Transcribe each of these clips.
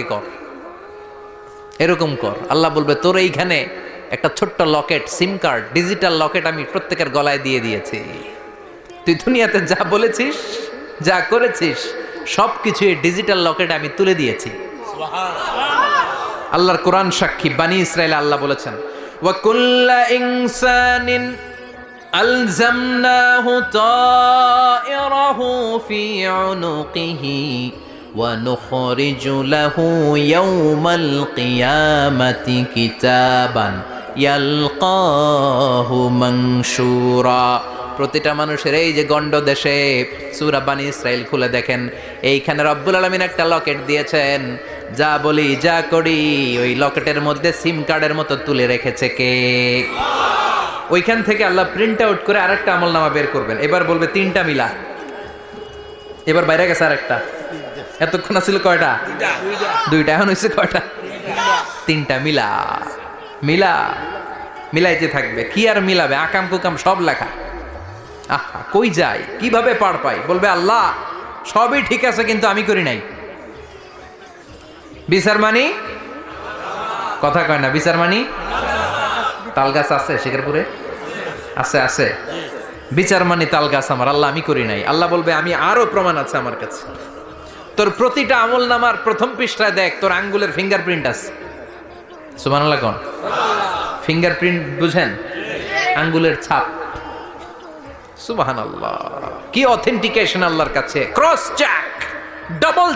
কর? এরকম কর। আল্লাহ বলবে তোর এইখানে একটা ছোট্ট locket sim card digital locket আমি প্রত্যেকের গলায় দিয়ে দিয়েছি। তুই দুনিয়াতে যা বলেছিস যা করেছিস সব কিছু এই ডিজিটাল লকেট আমি তুলে দিয়েছি। আল্লাহর কোরআন সাক্ষী বানি ইসরায়েল আল্লাহ বলেছেন ওয়াকুল্লা ইনসানিন আলজামনাহু তায়রাহু ফি উনুকিহি। ونخرج له يوم القيامة كتابا يلقاه منشورا প্রতিটা মানুষের এই যে গন্ড দেশে সুরা বানি ইসরায়েল খুলে দেখেন এইখানে রব্বুল আলমিন একটা লকেট দিয়েছেন যা বলি যা করি ওই লকেটের মধ্যে সিম কার্ডের মতো তুলে রেখেছে কে ওইখান থেকে আল্লাহ প্রিন্ট আউট করে আরেকটা আমল নামা বের করবেন এবার বলবে তিনটা মিলা এবার বাইরে গেছে আরেকটা এতক্ষণ ছিল কয়টা? দুইটা। এখন হয়েছে কয়টা? তিনটা মিলা। মিলা। মিলাইতে থাকবে। কি আর মিলাবে? আকাম কুকাম সব লেখা। আহা কই যাই? কীভাবে পার পাই? বলবে আল্লাহ সবই ঠিক আছে কিন্তু আমি করি নাই। বিচার মানি? কথা কয় না বিচার মানি? তাল গাছ আছে শিকারপুরে? আছে আছে। বিচার মানি তাল গাছ আমার। আল্লাহ আমি করি নাই। আল্লাহ বলবে আমি আরও প্রমাণ আছে আমার কাছে। তোর প্রতিটা আমল নামার প্রথম পৃষ্ঠায় দেখ, তোর আঙ্গুলের ফিঙ্গারপ্রিন্ট আছে। সুমানাল্লাহ কন? ফিঙ্গারপ্রিন্ট বুঝেন? আঙ্গুলের ছাপ। সুবাহান আল্লাহ কি অথেন্টিকেশন আল্লাহর কাছে? ক্রস চেক ডবল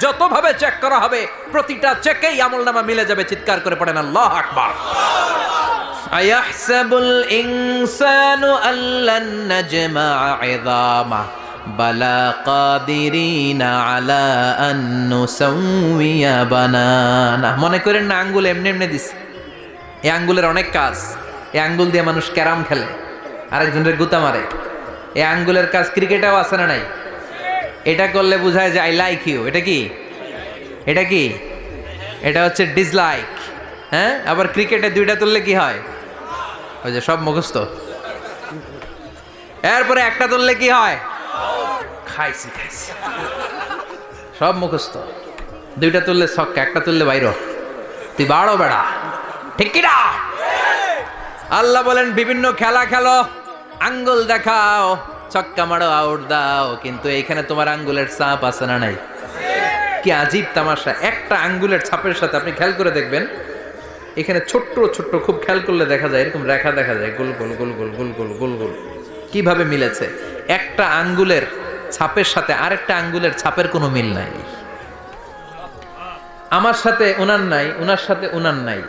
যতভাবে চেক করা হবে, প্রতিটা চেকেই আমল নামা মিলে যাবে, চিৎকার করে পড়েন আল্লাহ আকবার। আয়াহসাবুল ইনসানু আল্লান নাজমা ইযামা বালা কাদিরিনা আলা আন্নু সাউমিয়া বানানা। মনে করেন না, আঙ্গুল এমনি এমনি দিছে। এই আঙ্গুলের অনেক কাজ। এই আঙ্গুল দিয়ে মানুষ ক্যারাম খেলে, আরেকজনের গুতা মারে। এই আঙ্গুলের কাজ ক্রিকেটেও আছে না নাই? এটা করলে বোঝায় যে, আই লাইক ইউ। এটা কি? এটা কি? এটা হচ্ছে ডিসলাইক। হ্যাঁ? আবার ক্রিকেটে দুইটা তুললে কি হয়? ওই যে সব মুখস্থ। এরপরে একটা তুললে কি হয়? খাইছি খাইছি। সব মুখস্থ। দুইটা তুললে ছক্কা, একটা তুললে বাইর তুই বাড়ো বেড়া। ঠিক কিনা? আল্লাহ বলেন, বিভিন্ন খেলা খেলো, আঙ্গুল দেখাও, ছক্কা মারো, আউট দাও, কিন্তু এইখানে তোমার আঙ্গুলের চাপ আছে না নাই? কি আজীব তামাশা। একটা আঙ্গুলের ছাপের সাথে আপনি খেয়াল করে দেখবেন, এখানে ছোট্ট ছোট্ট খুব খেয়াল করলে দেখা যায়, এরকম রেখা দেখা যায়, গোল গোল গোল গোল গোল গোল গোল গোল। কীভাবে মিলেছে? একটা আঙ্গুলের ছাপের সাথে আরেকটা আঙ্গুলের ছাপের কোনো মিল নাই। আমার সাথে ওনার নাই ওনার সাথে ওনার নাই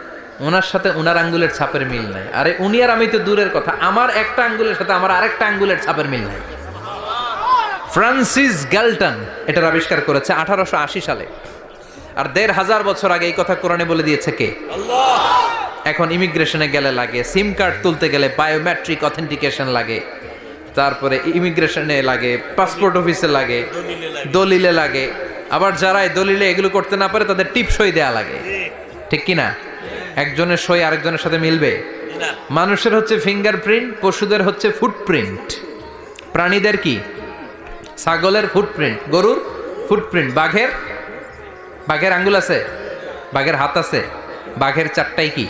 ওনার সাথে ওনার আঙ্গুলের ছাপের মিল নাই। আরে উনি আর আমি তো দূরের কথা আমার একটা আঙ্গুলের সাথে আমার আরেকটা আঙ্গুলের ছাপের মিল নাই। ফ্রান্সিস গ্যালটন এটার আবিষ্কার করেছে আঠারোশো আশি সালে। আর দেড় হাজার বছর আগে এই কথা কোরআনে বলে দিয়েছে কে? এখন ইমিগ্রেশনে গেলে লাগে সিম কার্ড তুলতে গেলে বায়োমেট্রিক অথেন্টিকেশন লাগে। তারপরে ইমিগ্রেশনে লাগে, পাসপোর্ট অফিসে লাগে, দলিলে লাগে। আবার যারা দলিলে এগুলো করতে না পারে, তাদের টিপ সই দেয়া লাগে। ঠিক কি না একজনের সই আরেকজনের সাথে মিলবে। মানুষের হচ্ছে ফিঙ্গারপ্রিন্ট পশুদের হচ্ছে ফুটপ্রিন্ট প্রাণীদের কি? ছাগলের ফুটপ্রিন্ট গরুর ফুটপ্রিন্ট বাঘের? বাঘের আঙ্গুল আছে? বাঘের হাত আছে? বাঘের চারটাই কি?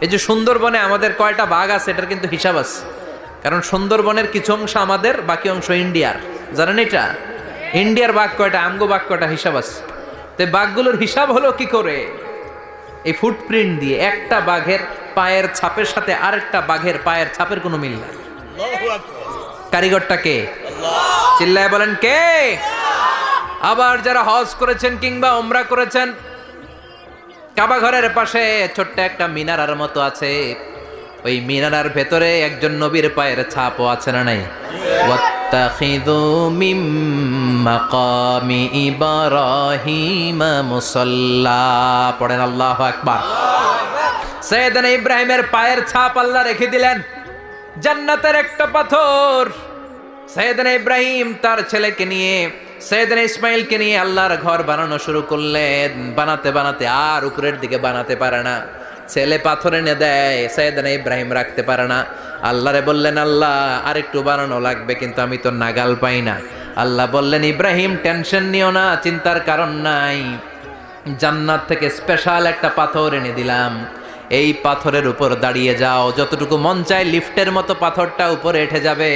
এই যে সুন্দরবনে আমাদের কয়টা বাঘ আছে, এটার কিন্তু হিসাব আছে। কারণ সুন্দরবনের কিছু অংশ আমাদের বাকি অংশ ইন্ডিয়ার। জানেন এটা? ইন্ডিয়ার বাঘ কয়টা? আমগো বাঘ কয়টা হিসাব আছে? তো বাঘগুলোর হিসাব হলো কি করে? এই ফুটপ্রিন্ট দিয়ে একটা বাঘের পায়ের ছাপের সাথে আরেকটা বাঘের পায়ের ছাপের কোনো মিল নাই। কারিগরটা কে? চিল্লায় বলেন কে? আবার যারা হজ করেছেন কিংবা ওমরা করেছেন কাবা ঘরের পাশে ছোট্ট একটা মিনারার মতো আছে। ওই মিনারার ভেতরে একজন নবীর পায়ের ছাপও আছে না নাই? পড়েন আল্লাহ একবার সৈয়দান ইব্রাহিমের পায়ের ছাপ আল্লাহ রেখে দিলেন। জান্নাতের একটা পাথর। সৈয়দান ইব্রাহিম তার ছেলেকে নিয়ে, সৈয়দান ইসমাইলকে নিয়ে আল্লাহর ঘর বানানো শুরু করলেন। বানাতে বানাতে আর উপরের দিকে বানাতে পারে না। ছেলে পাথর এনে দেয়, সৈয়দনা ইব্রাহিম রাখতে পারে না। আল্লাহরে বললেন, আল্লাহ, আরেকটু বানানো লাগবে, কিন্তু আমি তো নাগাল পাই না। আল্লাহ বললেন, ইব্রাহিম, টেনশন নিও না, চিন্তার কারণ নাই। জান্নাত থেকে স্পেশাল একটা পাথর এনে দিলাম। এই পাথরের উপর দাঁড়িয়ে যাও। যতটুকু মন চায়, লিফটের মতো পাথরটা উপরে উঠে যাবে।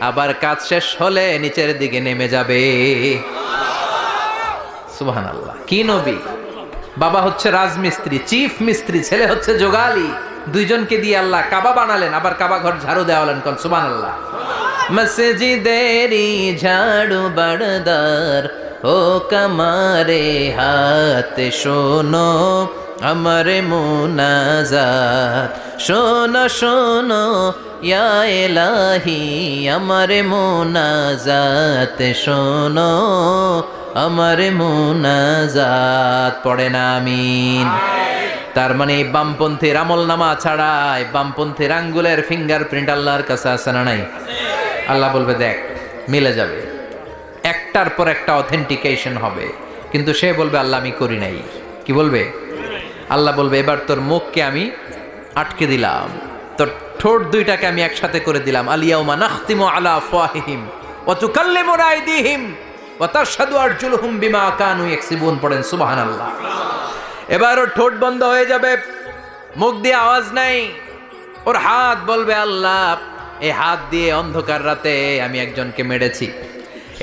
আবার কাজ শেষ হলে নিচের দিকে নেমে যাবে। সুবহান আল্লাহ কি নবী? বাবা হচ্ছে রাজমিস্ত্রি, চিফ মিস্ত্রি, ছেলে হচ্ছে যোগালি দুইজনকে দিয়ে আল্লাহ কাবা বানালেন, আবার কাবা ঘর ঝাড়ু দেওয়ালেন কন? সুবহান আল্লাহ মসজিদেরি ঝাড়ু বড়দার ও কামারে হাতে শোনো, আমার মুনাজাত। শোনো শোনো, ইয়া এলাহি, আমার মুনাজাত। শোনো আমার মোনাজাত পড়ে না, আমিন। তার মানে বামপন্থীর আমল নামা ছাড়াই বামপন্থীর আঙ্গুলের ফিঙ্গারপ্রিন্ট আল্লাহর কাছে আছে না নাই? আল্লাহ বলবে, দেখ, মিলে যাবে। একটার পর একটা অথেন্টিকেশন হবে। কিন্তু সে বলবে, আল্লাহ, আমি করি নাই। কি বলবে? আল্লাহ বলবে, এবার তোর মুখকে আমি আটকে দিলাম। তোর ঠোঁট দুইটাকে আমি একসাথে করে দিলাম। আলিয়াউমা নাখতিমু আলা আফওয়াহিহিম ওয়া তুকাল্লিমু আইদিহিম ওয়া তাশহাদু আরজুলুহুম বিমা কানু ইয়াকসিবুন পড়েন সুবহানাল্লাহ। এবার ওর ঠোঁট বন্ধ হয়ে যাবে মুখ দিয়ে আওয়াজ নাই। ওর হাত বলবে আল্লাহ এই হাত দিয়ে অন্ধকার রাতে আমি একজনকে মেরেছি।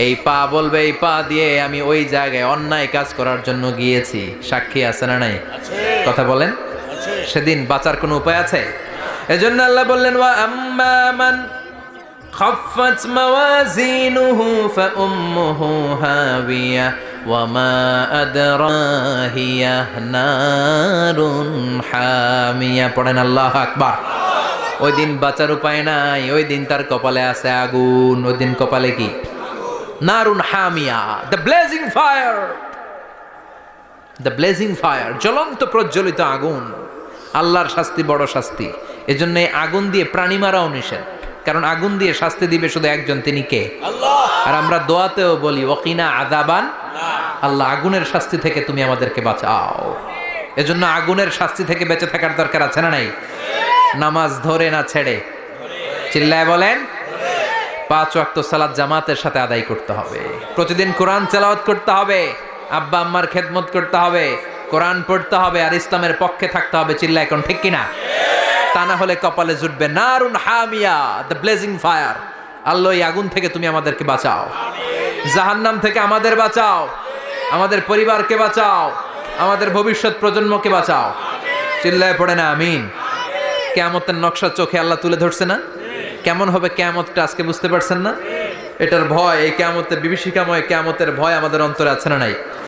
এই পা বলবে এই পা দিয়ে আমি ওই জায়গায় অন্যায় কাজ করার জন্য গিয়েছি। সাক্ষী আছে না নাই? কথা বলেন। সেদিন বাঁচার কোনো উপায় আছে? এজন্য আল্লাহ বললেন ওয়া আম্মা মান خفت موازينه فأمه هاوية وما أدراهي نار حامية পড়েন আল্লাহ আকবার ওই দিন বাঁচার উপায় নাই ওই দিন তার কপালে আছে আগুন ওই দিন কপালে কি নারুন হামিয়া the blazing fire the blazing fire জ্বলন্ত প্রজ্বলিত আগুন আল্লাহর শাস্তি বড় শাস্তি এজন্য এই আগুন দিয়ে প্রাণী মারাও নিষেধ কারণ আগুন দিয়ে শাস্তি দিবে শুধু একজন তিনি কে? আর আমরা দোয়াতেও বলি ওকিনা আদাবান আল্লাহ আগুনের শাস্তি থেকে তুমি আমাদেরকে বাঁচাও। এজন্য আগুনের শাস্তি থেকে বেঁচে থাকার দরকার আছে না নাই? নামাজ ধরে না ছেড়ে। চিল্লায় বলেন পাঁচ ওয়াক্ত সালাদ জামাতের সাথে আদায় করতে হবে। প্রতিদিন কোরআন চালাওয়াত করতে হবে আব্বা আম্মার খেদমত করতে হবে কোরআন পড়তে হবে আর ইসলামের পক্ষে থাকতে হবে চিল্লা এখন ঠিক কিনা? তা না হলে কপালে জুটবে নারুন হামিয়া দ্য ব্লেজিং ফায়ার আল্লাহ এই আগুন থেকে তুমি আমাদেরকে বাঁচাও। জাহান্নাম থেকে আমাদের বাঁচাও। আমাদের পরিবারকে বাঁচাও। আমাদের ভবিষ্যৎ প্রজন্মকে বাঁচাও। চিল্লায় পড়ে না, আমিন। কেয়ামতের নকশা চোখে আল্লাহ তুলে ধরছে না? কেমন হবে কেয়ামতটা আজকে বুঝতে পারছেন না? এটার ভয়, এই কেয়ামতের বিভীষিকাময় কেয়ামতের ভয় আমাদের অন্তরে আছে না নাই?